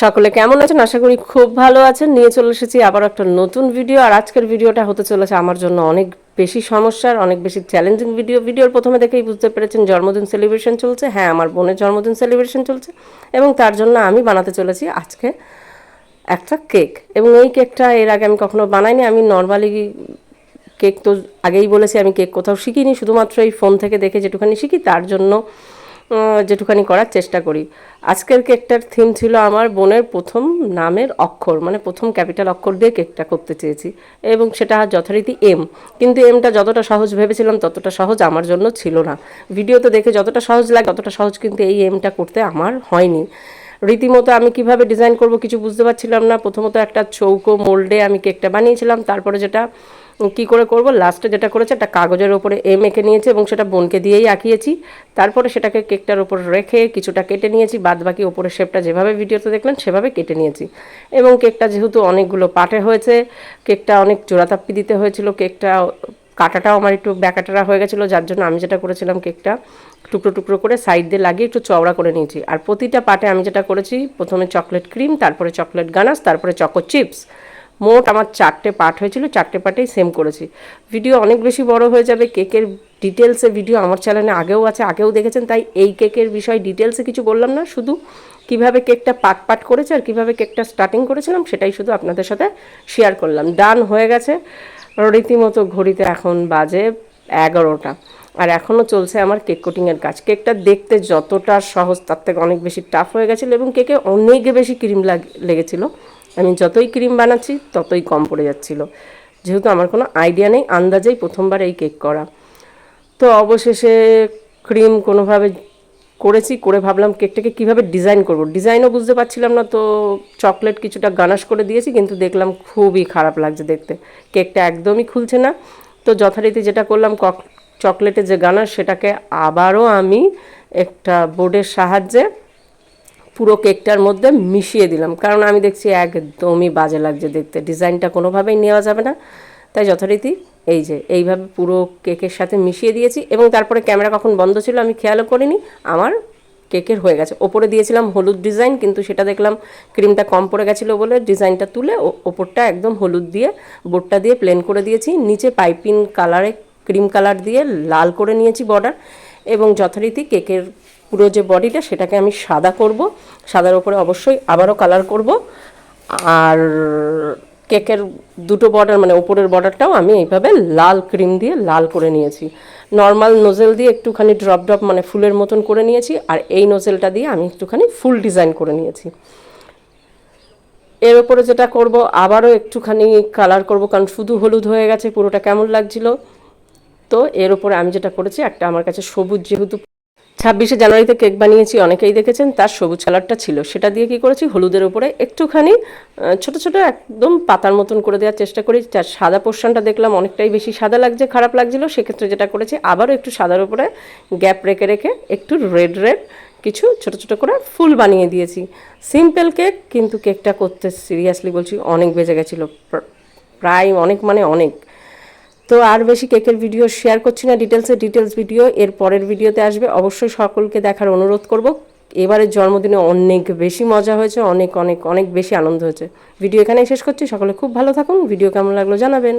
সকলে কেমন আছেন? আশা করি খুব ভালো আছেন। নিয়ে চলে এসেছি আবার একটা নতুন ভিডিও আর আজকের ভিডিওটা হতে চলেছে আমার জন্য অনেক বেশি সমস্যার, অনেক বেশি চ্যালেঞ্জিং ভিডিও ভিডিওর প্রথমে দেখেই বুঝতে পেরেছেন জন্মদিন সেলিব্রেশন চলছে। হ্যাঁ আমার বোনের জন্মদিন সেলিব্রেশন চলছে। এবং তার জন্য আমি বানাতে চলেছি আজকে একটা কেক এবং এই কেকটা এর আগে আমি কখনো বানাইনি। আমি নর্মালি কেক তো আগেই বলেছি, আমি কেক কোথাও শিখিনি। শুধুমাত্র এই ফোন থেকে দেখে যেটুখানি শিখি, তার জন্য যেটুখানি করার চেষ্টা করি। আজকের কেকটার থিম ছিল আমার বোনের প্রথম নামের অক্ষর মানে প্রথম ক্যাপিটাল অক্ষর দিয়ে কেকটা করতে চেয়েছি এবং সেটা যথারীতি এম কিন্তু এমটা যতটা সহজ ভেবেছিলাম, ততটা সহজ আমার জন্য ছিল না। ভিডিওতে দেখে যতটা সহজ লাগে, ততটা সহজ কিন্তু এই এমটা করতে আমার হয়নি। রীতিমতো আমি কীভাবে ডিজাইন করব কিছু বুঝতে পারছিলাম না। প্রথমত একটা চৌকো মোল্ডে আমি কেকটা বানিয়েছিলাম, তারপরে যেটা কি করে করব? লাস্টে যেটা করেছে, একটা কাগজের ওপরে এম এঁকে নিয়েছি এবং সেটা বোনকে দিয়েই আঁকিয়েছি। তারপরে সেটাকে কেকটার ওপর রেখে কিছুটা কেটে নিয়েছি। বাদ বাকি ওপরের শেপটা যেভাবে ভিডিওতে দেখলেন, সেভাবে কেটে নিয়েছি। এবং কেকটা যেহেতু অনেকগুলো পার্টে হয়েছে, কেকটা অনেক জোড়াতাপ্পি দিতে হয়েছিল, কেকটা কাটাটাও আমার একটু ব্যাকাটারা হয়ে গেছিল, যার জন্য আমি যেটা করেছিলাম কেকটা টুকরো টুকরো করে সাইড দিয়ে লাগিয়ে একটু চওড়া করে নিয়েছি। আর প্রতিটা পার্টে আমি যেটা করেছি, প্রথমে চকলেট ক্রিম, তারপরে চকলেট গানাস তারপরে চকো চিপস মোট আমার চারটে পার্ট হয়েছিল, চারটে পার্টেই সেম করেছি। ভিডিও অনেক বেশি বড় হয়ে যাবে, কেকের ডিটেলসে ভিডিও আমার চ্যানেলে আগেও আছে, আগেও দেখেছেন, তাই এই কেকের বিষয় ডিটেলসে কিছু বললাম না, শুধু কীভাবে কেকটা পাট পাট করেছে আর কীভাবে কেকটা স্টার্টিং করেছিলাম, সেটাই শুধু আপনাদের সাথে শেয়ার করলাম। ডান হয়ে গেছে, রীতিমতো ঘড়িতে এখন বাজে এগারোটা, আর এখনও চলছে আমার কেক কোটিংয়ের কাজ। কেকটা দেখতে যতটা সহজ, তার থেকে অনেক বেশি টাফ হয়ে গেছিল এবং কেকে অনেক বেশি ক্রিম লেগেছিলো। আমি যতই ক্রিম বানাচ্ছি, ততই কম পড়ে যাচ্ছিল। যেহেতু আমার কোনো আইডিয়া নেই, আন্দাজেই প্রথমবার এই কেক করা। তো অবশেষে ক্রিম কোনোভাবে করেছি, করে ভাবলাম কেকটাকে কীভাবে ডিজাইন করব। ডিজাইনও বুঝতে পারছিলাম না, তো চকলেট কিছুটা গানাশ করে দিয়েছি, কিন্তু দেখলাম খুবই খারাপ লাগছে দেখতে। কেকটা একদমই খুলছে না। তো যথারীতি যেটা করলাম, কক, চকলেটের যে গানাশ, সেটাকে আবারও আমি একটা বোর্ডের সাহায্যে পুরো কেকটার মধ্যে মিশিয়ে দিলাম। কারণ আমি দেখছি একদমই বাজে লাগছে দেখতে। ডিজাইনটা কোনোভাবেই নেওয়া যাবে না। তাই যথারীতি এই যে, এইভাবে পুরো কেকের সাথে মিশিয়ে দিয়েছি এবং তারপরে ক্যামেরা কখন বন্ধ ছিল আমি খেয়ালও করিনি। আমার কেকের হয়ে গেছে। ওপরে দিয়েছিলাম হলুদ ডিজাইন, কিন্তু সেটা দেখলাম ক্রিমটা কম পড়ে গেছিল বলে ডিজাইনটা তুলে ওপরটা একদম হলুদ দিয়ে, বোর্ডটা দিয়ে প্লেন করে দিয়েছি। নিচে পাইপিং কালারে, ক্রিম কালার দিয়ে লাল করে নিয়েছি বর্ডার। এবং যথারীতি কেকের পুরো যে বডিটা সেটাকে আমি সাদা করব। সাদার উপরে অবশ্যই আবারও কালার করব। আর কেকের দুটো বর্ডার মানে ওপরের বর্ডারটাও আমি এইভাবে লাল ক্রিম দিয়ে লাল করে নিয়েছি। নর্মাল নোজেল দিয়ে একটুখানি ড্রপ ড্রপ মানে ফুলের মতন করে নিয়েছি। আর এই নোজেলটা দিয়ে আমি একটুখানি ফুল ডিজাইন করে নিয়েছি। এর ওপরে যেটা করব, আবারও একটুখানি কালার করব, কারণ শুধু হলুদ হয়ে গেছে, পুরোটা কেমন লাগছিল? তো এর ওপরে আমি যেটা করেছি, একটা আমার কাছে সবুজ যেহেতু ছাব্বিশে জানুয়ারিতে কেক বানিয়েছি, অনেকেই দেখেছেন, তার সবুজ কালারটা ছিল। সেটা দিয়ে কি করেছি? হলুদের ওপরে একটুখানি ছোট ছোট একদম পাতার মতন করে দেওয়ার চেষ্টা করি। তার সাদা পোর্শনটা দেখলাম অনেকটাই বেশি সাদা লাগছে, খারাপ লাগছিল। সেক্ষেত্রে যেটা করেছি, আবারও একটু সাদার ওপরে গ্যাপ রেখে রেখে একটু রেড রেড কিছু ছোট ছোট করে ফুল বানিয়ে দিয়েছি। সিম্পল কেক, কিন্তু কেকটা করতে সিরিয়াসলি বলছি, অনেক বেজে গেছিল। প্রায় অনেক মানে অনেক। তো আর বেশি কেকের ভিডিও শেয়ার করছি না ডিটেলসে ডিটেলস ভিডিও এর পরের ভিডিওতে আসবে। অবশ্যই সকলকে দেখার অনুরোধ করব। এবারের জন্মদিনে অনেক বেশি মজা হয়েছে, অনেক অনেক অনেক বেশি আনন্দ হয়েছে। ভিডিও এখানেই শেষ করছি। সকলে খুব ভালো থাকুন। ভিডিও কেমন লাগল জানাবেন।